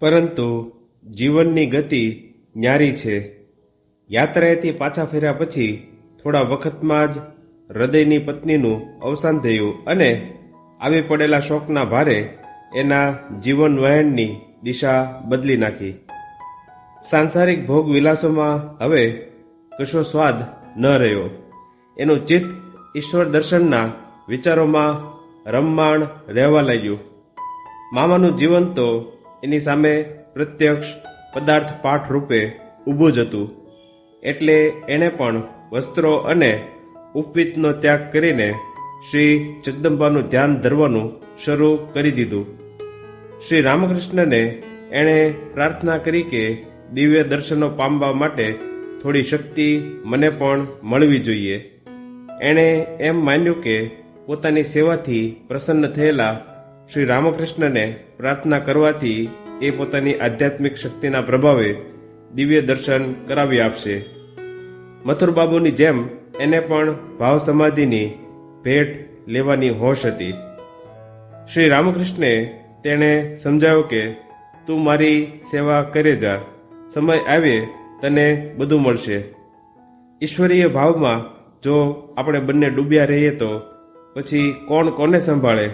પરંતુ જીવનની ગતિ ન્યારી છે. યાત્રાએથી પાછા ફેર્યા પછી થોડા વખતમાં જ હૃદયની પત્નીનું અવસાન થયું અને આવી પડેલા શોકના ભારે એના જીવન વહેણની દિશા બદલી નાખી. સાંસારિક ભોગ વિલાસોમાં હવે કશો સ્વાદ ન રહ્યો. એનું ચિત્ત ઈશ્વર દર્શનના વિચારોમાં રમમાણ રહેવા લાગ્યું. મામાનું જીવન તો એની સામે પ્રત્યક્ષ પદાર્થ પાઠ રૂપે ઊભું જ હતું. એટલે એણે પણ વસ્ત્રો અને ઉપવીતનો ત્યાગ કરીને શ્રી જગદંબાનું ધ્યાન ધરવાનું શરૂ કરી દીધું. શ્રી રામકૃષ્ણને એણે પ્રાર્થના કરી કે દિવ્ય દર્શનો પામવા માટે થોડી શક્તિ મને પણ મળવી જોઈએ. એણે એમ માન્યું કે પોતાની સેવાથી પ્રસન્ન થયેલા શ્રી રામકૃષ્ણને પ્રાર્થના કરવાથી એ પોતાની આધ્યાત્મિક શક્તિના પ્રભાવે દિવ્ય દર્શન કરાવી આપશે. મથુરબાબુની જેમ એને પણ ભાવ સમાધિની ભેટ લેવાની હોશ હતી. શ્રી રામકૃષ્ણે તેણે સમજાયો કે, તું મારી સેવા કરે જા. સમય આવે, તને બધું મળશે. ઈશ્વરીય ભાવમાં જો આપણે બંને ડૂબ્યા રહીએ તો પછી કોણ કોને સંભાળે?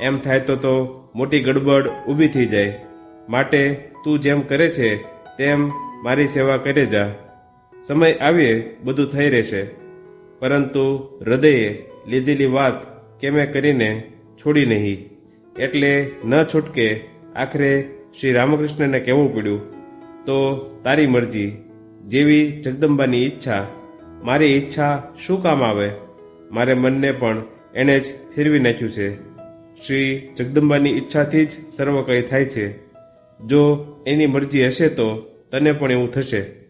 એમ થાય તો તો મોટી ગડબડ ઊભી થઈ જાય. માટે તું જેમ કરે છે, તેમ મારી સેવા કરે જા. સમય આવે બધું થઈ રહેશે. પરંતુ હૃદયે લીધેલી વાત કેમે કરીને છોડી નહીં. એટલે ન છૂટકે આખરે શ્રી રામકૃષ્ણને કહેવું પડ્યું, તો તારી મરજી. જેવી જગદંબાની ઈચ્છા, મારી ઈચ્છા શું કામ આવે? મારે મનને પણ એણે જ ફેરવી નાખ્યું છે. શ્રી જગદંબાની ઈચ્છાથી જ સર્વ કંઈ થાય છે. જો એની મરજી હશે તો તને પણ એવું થશે.